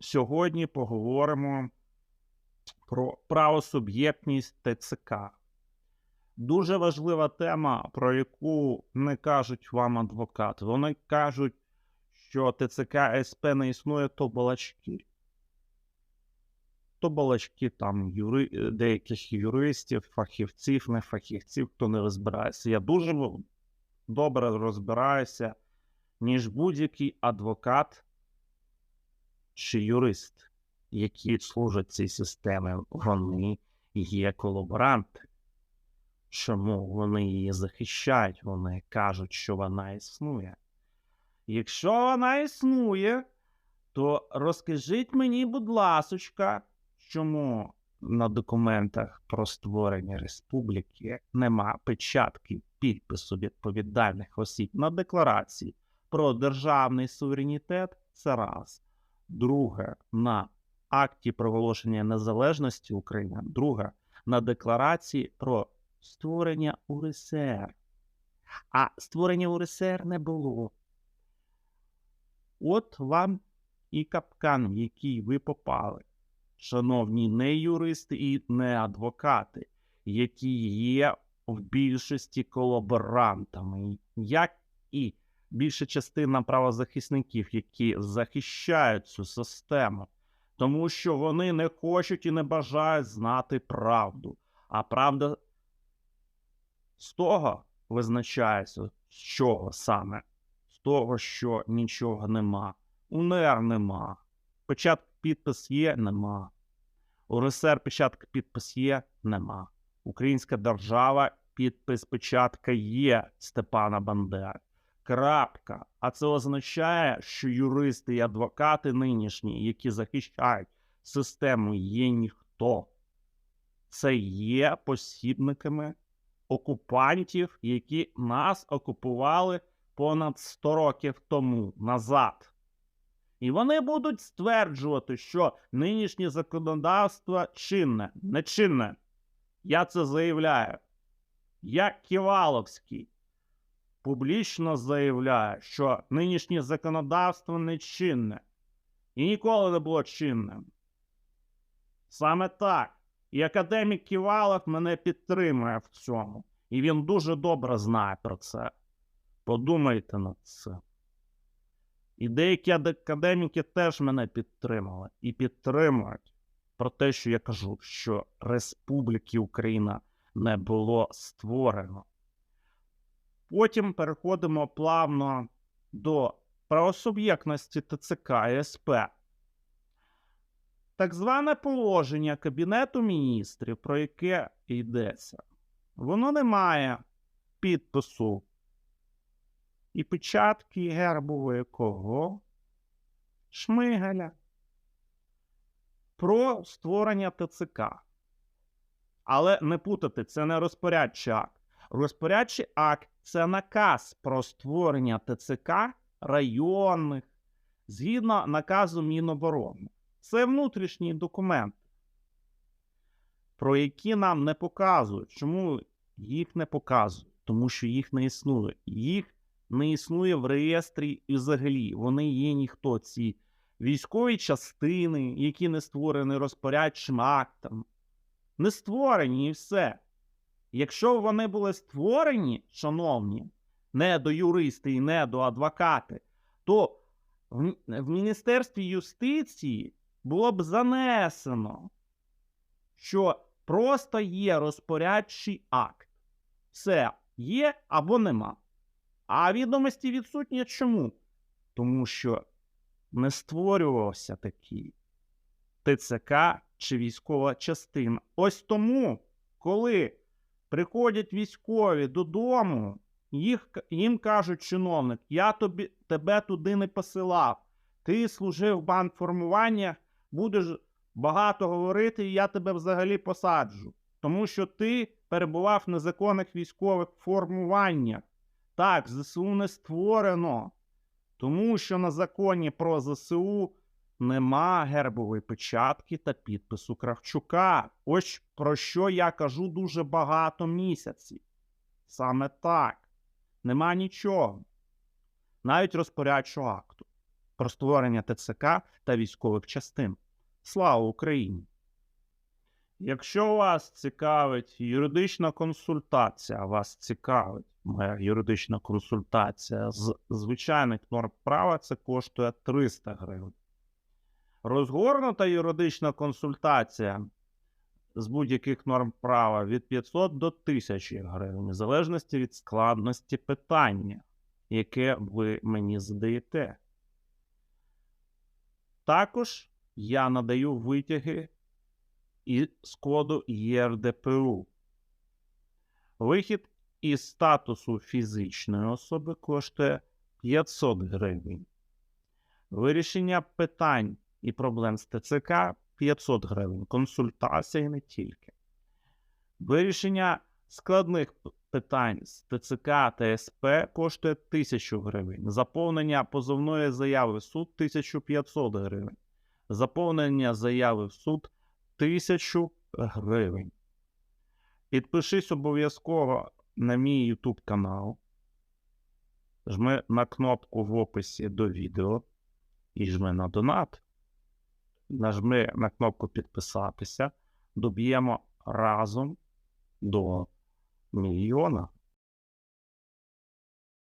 сьогодні поговоримо про правосуб'єктність ТЦК. Дуже важлива тема, про яку не кажуть вам адвокати. Вони кажуть, що ТЦК СП не існує, то балачки. То балачки там юри... деяких юристів, фахівців, не фахівців, хто не розбирається. Я дуже добре розбираюся, ніж будь-який адвокат чи юрист, які служать цій системі. Вони є колаборанти. Чому вони її захищають? Вони кажуть, що вона існує. Якщо вона існує, то розкажіть мені, будь ласочка, чому на документах про створення республіки нема печатки підпису відповідальних осіб на декларації про державний суверенітет це раз. Друге, на акті проголошення незалежності України. Друге, на декларації про створення УРСР. А створення УРСР не було. От вам і капкан, в який ви попали, шановні не юристи і не адвокати, які є в більшості колаборантами, як і більша частина правозахисників, які захищають цю систему, тому що вони не хочуть і не бажають знати правду. А правда з того визначається, з чого саме? З того, що нічого нема. УНР нема. Печатка підпис є, нема. УРСР печатка підпис є, нема. Українська держава підпис печатка є Степана Бандери. Крапка. А це означає, що юристи і адвокати нинішні, які захищають систему, є ніхто. Це є посібниками окупантів, які нас окупували понад 100 років тому назад. І вони будуть стверджувати, що нинішнє законодавство чинне, нечинне. Я це заявляю. Я Ківаловський публічно заявляю, що нинішнє законодавство нечинне і ніколи не було чинним. Саме так. І академік Ківалов мене підтримує в цьому. І він дуже добре знає про це. Подумайте над цим. І деякі академіки теж мене підтримали і підтримують про те, що я кажу, що Республіки Україна не було створено. Потім переходимо плавно до правосуб'єктності ТЦК і СП. Так зване положення Кабінету міністрів, про яке йдеться, воно не має підпису і печатки гербової кого? Шмигаля. Про створення ТЦК. Але не путати, це не розпорядчий акт. Розпорядчий акт це наказ про створення ТЦК районних згідно наказу Міноборони. Це внутрішній документ, про які нам не показують. Чому їх не показують? Тому що їх не існує. Їх не існує в реєстрі і взагалі. Вони є ніхто. Ці військові частини, які не створені розпорядчим актом. Не створені і все. Якщо вони були створені, шановні, не до юристи і не до адвокати, то в, в Міністерстві юстиції було б занесено, що просто є розпорядчий акт. Все є або нема. А відомості відсутні чому? Тому що не створювався такий ТЦК чи військова частина. Ось тому, коли приходять військові додому, їх, їм кажуть, чиновник, я тобі, тебе туди не посилав. Ти служив в банформуваннях, будеш багато говорити, і я тебе взагалі посаджу. Тому що ти перебував в незаконних військових формуваннях. Так, ЗСУ не створено. Тому що на законі про ЗСУ нема гербової печатки та підпису Кравчука. Ось про що я кажу дуже багато місяців. Саме так. Нема нічого. Навіть розпорядчого акту. про створення ТЦК та військових частин. Слава Україні! Якщо вас цікавить юридична консультація, вас цікавить моя юридична консультація з звичайних норм права, це коштує 300 гривень. Розгорнута юридична консультація з будь-яких норм права від 500 до 1000 гривень, в залежності від складності питання, яке ви мені задаєте. Також я надаю витяги і з коду ЄРДПУ. Вихід із статусу фізичної особи коштує 500 гривень. Вирішення питань і проблем з ТЦК 500 гривень. Консультація не тільки. Вирішення складних питань з ТЦК та СП коштує 1000 гривень. Заповнення позовної заяви в суд 1500 гривень. Заповнення заяви в суд 1000 гривень. Підпишись обов'язково на мій YouTube канал. Жми на кнопку в описі до відео і жми на донат. Нажми на кнопку підписатися. Доб'ємо разом до мільйона